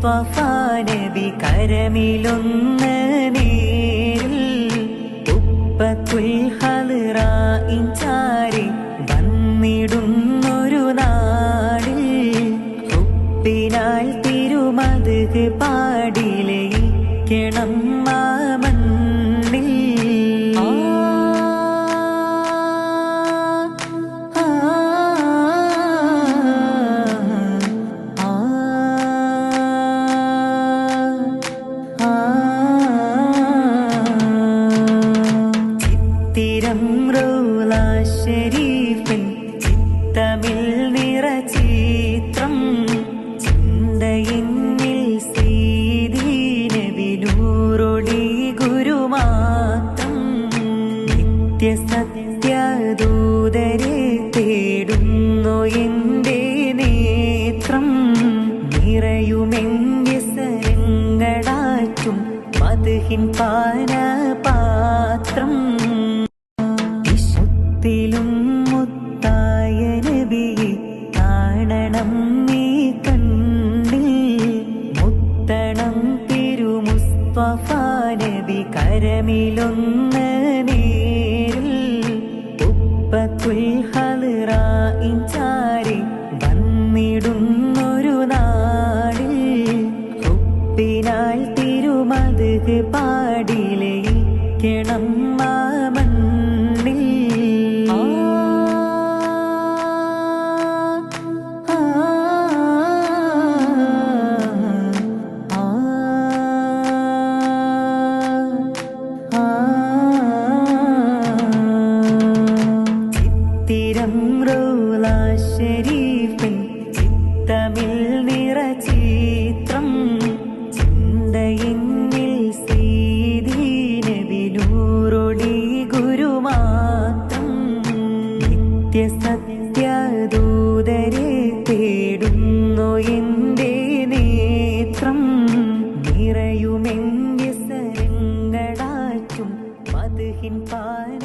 തിരുമുസ്തഫ നബി കരമിലൊന്ന് നേരിൽ ഉപ്പത്തുൽ ഇഞ്ചാരി വന്നിടുന്നൊരു നാടിൽ ഉപ്പിനാൽ തിരുമത് പാടിലയിക്കണം നിത്യസത്യദൂതരെ തേടുന്നു എന്റെ നേത്രം. നിറയുമെന്റെ സരങ്ങളാറ്റും മധുഹിൻ പാനപാത്രം. വിശുദ്ധിലും മുത്തായ നബിയെ കാണണം നീ കണ്ണിൽ. മുത്തണം തിരുമുസ്തഫ നബി കരമിലൊന്ന് നേരിൽ ഉപ്പത്തുൽ ഹലിറായിൻ ചാരി വന്നിടുന്നൊരു നാടിൽ ഉപ്പിനാൽ തിരുമത് പാടിലയിക്കണം ചിത്തമിൽ നിറചിത്രം ചിന്തയിന്നിൽ ശ്രീദീനവിനൂറൊടി ഗുരുമാത്രം നിത്യസത്യദൂതരെ തേടുന്നു എന്റെ നേത്രം നിറയുമെന്റെ സരങ്ങളാറ്റും മധുഹിൻ പാന